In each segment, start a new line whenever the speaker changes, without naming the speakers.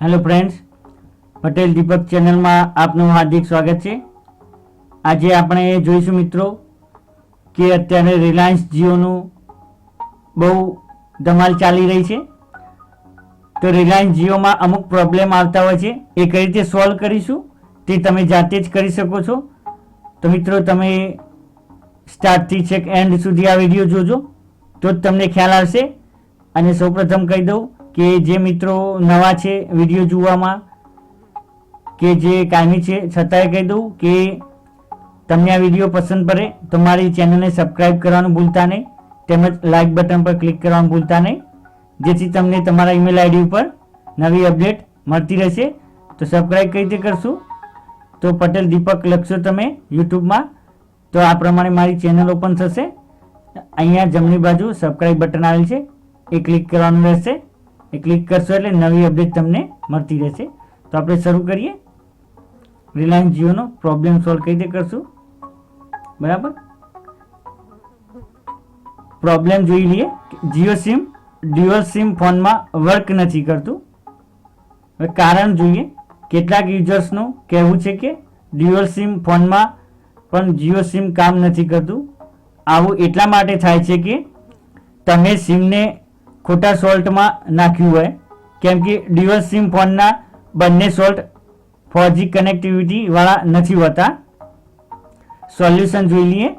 Hello friends, Patel દીપક ચેનલમાં આપનું હાર્દિક સ્વાગત છે. આજે આપણે જોઈશું મિત્રો કે અત્યારે રિલાયન્સ જીઓનું બહુ ધમાલ ચાલી રહી છે. તો રિલાયન્સ જીઓમાં અમુક પ્રોબ્લેમ આવતા હોય છે, એ કઈ રીતે સોલ્વ કરીશું તે તમે જાતે જ કરી શકો છો. તો મિત્રો, તમે સ્ટાર્ટથી છેક એન્ડ સુધી આ વીડિયો જોજો, તો જ તમને ખ્યાલ આવશે. અને સૌપ્રથમ કહી દઉં કે જે મિત્રો નવા છે વીડિયો જોવામાં, કે જે કાયમી છે, છતાંય કહી દઉં કે તમને આ વીડિયો પસંદ પડે તો મારી ચેનલને સબસ્ક્રાઈબ કરવાનું ભૂલતા નહીં, તેમજ લાઇક બટન પર ક્લિક કરવાનું ભૂલતા નહીં, જેથી તમને તમારા ઈમેલ આઈડી ઉપર નવી અપડેટ મળતી રહેશે. તો સબસ્ક્રાઈબ કઈ રીતે કરશું? તો પટેલ દીપક લખશો તમે યુટ્યુબમાં. તો આ પ્રમાણે મારી ચેનલ ઓપન થશે. અહીંયા જમણી બાજુ સબસ્ક્રાઈબ બટન આવેલ છે, એ ક્લિક કરવાનું રહેશે. એ ક્લિક કરશો એટલે નવી અપડેટ તમને મળતી રહેશે. તો આપણે શરૂ કરીએ. રિલાયન્સ જીઓનો પ્રોબ્લેમ સોલ્વ કઈ રીતે કરશું? બરાબર? પ્રોબ્લેમ જોઈ લઈએ. જીઓ સિમ ડ્યુઅલ સિમ ફોનમાં વર્ક નથી કરતું. હવે કારણ જોઈએ. કેટલાક યુઝર્સનું કહેવું છે કે ડ્યુઅલ સિમ ફોનમાં પણ જીઓ સિમ કામ નથી કરતું. આવું એટલા માટે થાય છે કે તમે સિમને ખોટા સોલ્ટમાં નાખ્યું હોય. કેમ કે ડ્યુઅલ સિમ ફોનના બંને સોલ્ટ ફોરજી કનેક્ટિવિટી વાળા નથી હોતા. સોલ્યુશન જોઈ લઈએ.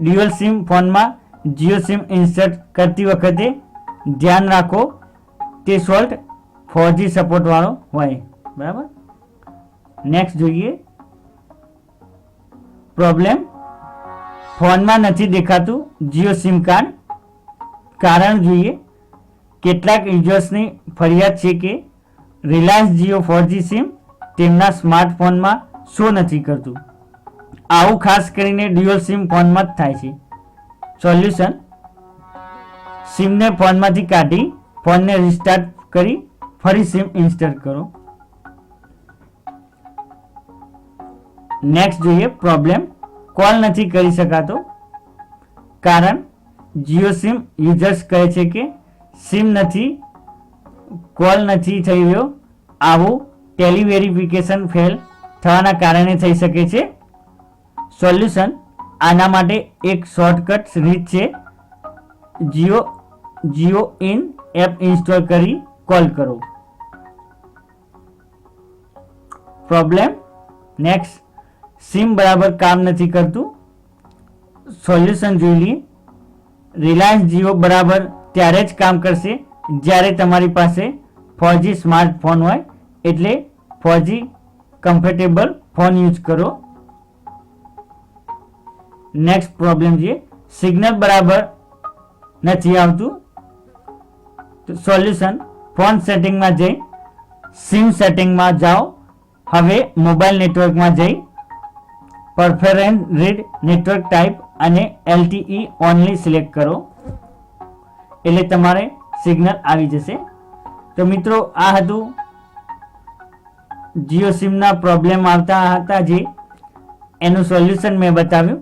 ડ્યુઅલ સિમ ફોનમાં જીઓ સિમ ઇન્સર્ટ કરતી વખતે ધ્યાન રાખો તે સોલ્ટ ફોરજી સપોર્ટ વાળો હોય. બરાબર? નેક્સ્ટ જોઈએ. પ્રોબ્લેમ ફોનમાં નથી દેખાતું જીઓ સિમ કાર્ડ કારણ જોઈએ. કેટલાક યુઝર્સની ફરિયાદ છે કે રિલાયન્સ જીઓ ફોરજી સિમ તેમના સ્માર્ટફોનમાં શો નથી કરતું. આવું ખાસ કરીને ડ્યુઅલ સિમ ફોનમાં જ થાય છે. સોલ્યુશન સિમને ફોનમાંથી કાઢી ફોનને રિસ્ટાર્ટ કરી ફરી સિમ ઇન્સ્ટોલ કરો. નેક્સ્ટ જોઈએ પ્રોબ્લેમ કોલ નથી કરી શકાતો. કારણ જીઓ સિમ યુઝર્સ કહે છે કે સિમ નથી કોલ નથી થઈ રહ્યો. આવું ટેલિવેરિફિકેશન ફેલ થવાના કારણે થઈ શકે છે. સોલ્યુશન આના માટે એક શોર્ટકટ રીત છે. Jio Jio in app install કરી કોલ કરો. પ્રોબ્લેમ નેક્સ્ટ સિમ બરાબર કામ નથી કરતું. સોલ્યુશન જોઈ લઈએ. રિલાયન્સ જીઓ બરાબર ત્યારે જ કામ કરશે. જ્યારે તમારી પાસે ફોરજી સ્માર્ટફોન હોય, એટલે four G comfortable phone use કરો. નેક્સ્ટ પ્રોબ્લેમ છે સિગ્નલ બરાબર નથી આવતું. તો સોલ્યુશન ફોન સેટિંગમાં જઈ સિમ સેટિંગમાં જાઓ. હવે મોબાઈલ નેટવર્કમાં જઈ. પરફેરન્સ રીડ નેટવર્ક ટાઈપ અને એલટીઈ ઓનલી સિલેક્ટ કરો. એટલે તમારે સિગ્નલ આવી જશે. તો મિત્રો, આ હતું જીઓ સિમના પ્રોબ્લેમ આવતા હતા જે. એનું સોલ્યુશન મેં બતાવ્યું.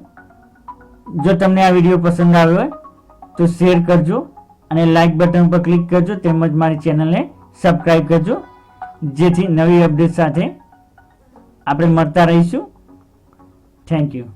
જો તમને આ વીડિયો પસંદ આવ્યો હોય, તો શેર કરજો અને લાઇક બટન પર ક્લિક કરજો તેમજ મારી ચેનલને સબસ્ક્રાઈબ કરજો. જેથી નવી અપડેટ સાથે આપણે મળતા રહીશું. Thank you